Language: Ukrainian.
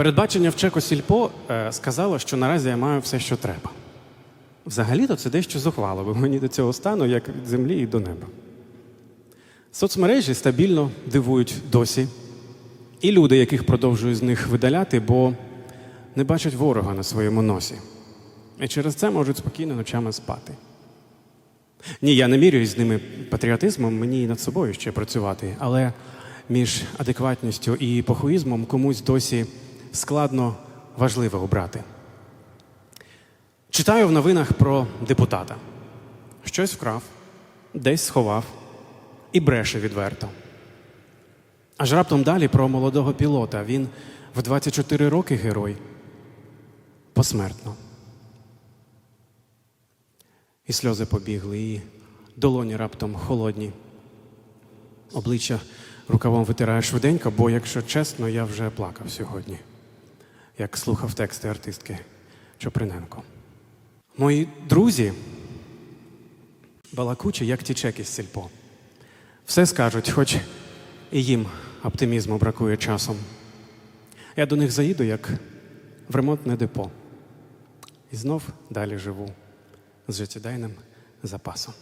Передбачення в Чеко Сільпо е, сказало, що наразі я маю все, що треба. Взагалі-то це дещо зухвало, бо мені до цього стану як від землі і до неба. Соцмережі стабільно дивують досі, і люди, яких продовжую з них видаляти, бо не бачать ворога на своєму носі. І через це можуть спокійно ночами спати. Ні, я не мірююсь з ними патріотизмом, мені і над собою ще працювати, але між адекватністю і похуїзмом комусь досі складно важливе обрати. Читаю в новинах про депутата. Щось вкрав, десь сховав і бреше відверто. Аж раптом далі про молодого пілота. Він в 24 роки герой посмертно. І сльози побігли, і долоні раптом холодні. Обличчя рукавом витираю швиденько, бо, якщо чесно, я вже плакав сьогодні, як слухав тексти артистки Чоприненко. Мої друзі балакучі, як ті чеки з сільпо. Все скажуть, хоч і їм оптимізму бракує часом. Я до них заїду, як в ремонтне депо. І знов далі живу з життєдайним запасом.